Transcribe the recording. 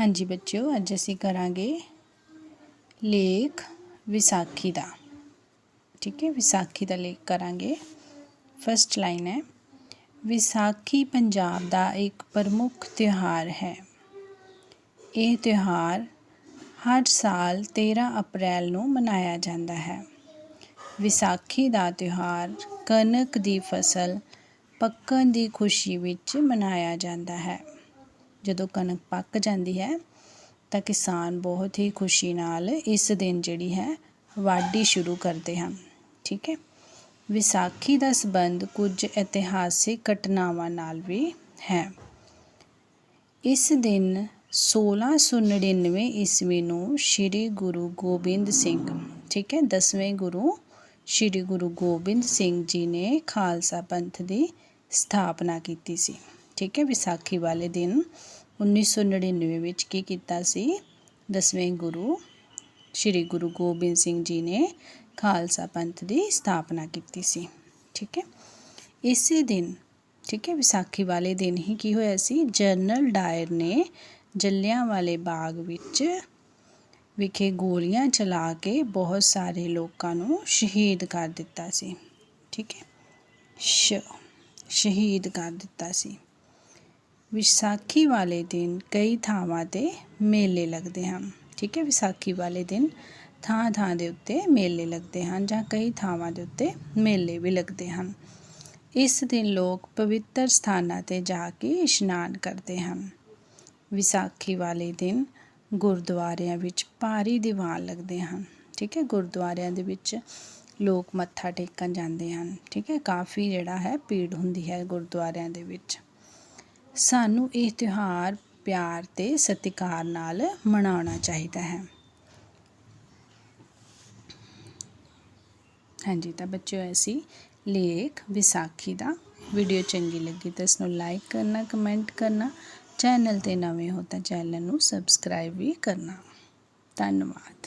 ਹਾਂਜੀ ਬੱਚਿਓ, ਅੱਜ ਅਸੀਂ ਕਰਾਂਗੇ ਲੇਖ ਵਿਸਾਖੀ ਦਾ। ਠੀਕ ਹੈ, ਵਿਸਾਖੀ ਦਾ ਲੇਖ ਕਰਾਂਗੇ। ਫਸਟ ਲਾਈਨ ਹੈ, ਵਿਸਾਖੀ ਪੰਜਾਬ ਦਾ ਇੱਕ ਪ੍ਰਮੁੱਖ ਤਿਉਹਾਰ ਹੈ। ਇਹ ਤਿਉਹਾਰ ਹਰ ਸਾਲ 13 ਅਪ੍ਰੈਲ ਨੂੰ ਮਨਾਇਆ ਜਾਂਦਾ ਹੈ। ਵਿਸਾਖੀ ਦਾ ਤਿਉਹਾਰ ਕਣਕ ਦੀ ਫਸਲ ਪੱਕਣ ਦੀ ਖੁਸ਼ੀ ਵਿੱਚ ਮਨਾਇਆ ਜਾਂਦਾ ਹੈ। ਜਦੋਂ ਕਣਕ ਪੱਕ ਜਾਂਦੀ ਹੈ, ਤਾਂ ਕਿਸਾਨ ਬਹੁਤ ਹੀ ਖੁਸ਼ੀ ਨਾਲ ਇਸ ਦਿਨ ਜਿਹੜੀ ਹੈ, ਵਾਢੀ ਸ਼ੁਰੂ ਕਰਦੇ ਹਨ। ਠੀਕ ਹੈ? ਵਿਸਾਖੀ ਦਾ ਸਬੰਧ ਕੁਝ ਇਤਿਹਾਸਿਕ ਘਟਨਾਵਾਂ ਨਾਲ ਵੀ ਹੈ। ਇਸ ਦਿਨ 1699 ਈਸਵੀ ਨੂੰ ਸ੍ਰੀ ਗੁਰੂ ਗੋਬਿੰਦ ਸਿੰਘ, ਠੀਕ ਹੈ? ਦਸਵੇਂ ਗੁਰੂ ਸ੍ਰੀ ਗੁਰੂ ਗੋਬਿੰਦ ਸਿੰਘ ਜੀ ਨੇ ਖਾਲਸਾ ਪੰਥ ਦੀ ਸਥਾਪਨਾ ਕੀਤੀ ਸੀ। ਠੀਕ ਹੈ, ਵਿਸਾਖੀ ਵਾਲੇ ਦਿਨ 1999 ਵਿੱਚ ਕੀ ਕੀਤਾ ਸੀ? ਦਸਵੇਂ ਗੁਰੂ, ਸ੍ਰੀ ਗੁਰੂ ਗੋਬਿੰਦ ਸਿੰਘ ਜੀ ਨੇ ਖਾਲਸਾ ਪੰਥ ਦੀ ਸਥਾਪਨਾ ਕੀਤੀ ਸੀ, ਠੀਕ ਹੈ। ਇਸੇ ਦਿਨ, ਠੀਕ ਹੈ, ਵਿਸਾਖੀ ਵਾਲੇ ਦਿਨ ਹੀ ਕੀ ਹੋਇਆ ਸੀ? ਜਨਰਲ ਡਾਇਰ ਨੇ ਜੱਲਿਆਂਵਾਲੇ ਬਾਗ ਵਿੱਚ ਵਿਖੇ ਗੋਲੀਆਂ ਚਲਾ ਕੇ ਬਹੁਤ ਸਾਰੇ ਲੋਕਾਂ ਨੂੰ ਸ਼ਹੀਦ ਕਰ ਦਿੱਤਾ ਸੀ, ਠੀਕ ਹੈ। ਸ਼, ਸ਼ਹੀਦ ਕਰ ਦਿੱਤਾ ਸੀ। ਵਿਸਾਖੀ ਵਾਲੇ ਦਿਨ ਕਈ ਥਾਵਾਂ ਤੇ ਮੇਲੇ ਲੱਗਦੇ ਹਨ। ਠੀਕ ਹੈ, ਵਿਸਾਖੀ ਵਾਲੇ ਦਿਨ ਥਾਂ ਥਾਂ ਦੇ ਉੱਤੇ ਮੇਲੇ ਲੱਗਦੇ ਹਨ ਜਾਂ ਕਈ ਥਾਵਾਂ ਦੇ ਉੱਤੇ ਮੇਲੇ ਵੀ ਲੱਗਦੇ ਹਨ। ਇਸ ਦਿਨ ਲੋਕ ਪਵਿੱਤਰ ਸਥਾਨਾਂ ਤੇ ਜਾ ਕੇ ਇਸ਼ਨਾਨ ਕਰਦੇ ਹਨ। ਵਿਸਾਖੀ ਵਾਲੇ ਦਿਨ ਗੁਰਦੁਆਰਿਆਂ ਵਿੱਚ ਭਾਰੀ ਦੀਵਾਨ ਲੱਗਦੇ ਹਨ। ਠੀਕ ਹੈ, ਗੁਰਦੁਆਰਿਆਂ ਦੇ ਵਿੱਚ ਲੋਕ ਮੱਥਾ ਟੇਕਣ ਜਾਂਦੇ ਹਨ। ਠੀਕ ਹੈ, ਕਾਫੀ ਜਿਹੜਾ ਹੈ ਭੀੜ ਹੁੰਦੀ ਹੈ ਗੁਰਦੁਆਰਿਆਂ ਦੇ ਵਿੱਚ। ਸਾਨੂੰ ਇਹ ਤਿਉਹਾਰ ਪਿਆਰ ਤੇ ਸਤਿਕਾਰ ਨਾਲ ਮਨਾਉਣਾ ਚਾਹੀਦਾ ਹੈ। ਹਾਂਜੀ, ਤਾਂ ਬੱਚਿਓ ਐਸੀ ਲੇਖ ਵਿਸਾਖੀ ਦਾ। ਵੀਡੀਓ ਚੰਗੀ ਲੱਗੀ ਤਾਂ ਇਸ ਨੂੰ ਲਾਈਕ ਕਰਨਾ, ਕਮੈਂਟ ਕਰਨਾ, ਚੈਨਲ ਤੇ ਨਵੇਂ ਹੋ ਤਾਂ ਚੈਨਲ ਨੂੰ ਸਬਸਕ੍ਰਾਈਬ ਵੀ ਕਰਨਾ। ਧੰਨਵਾਦ।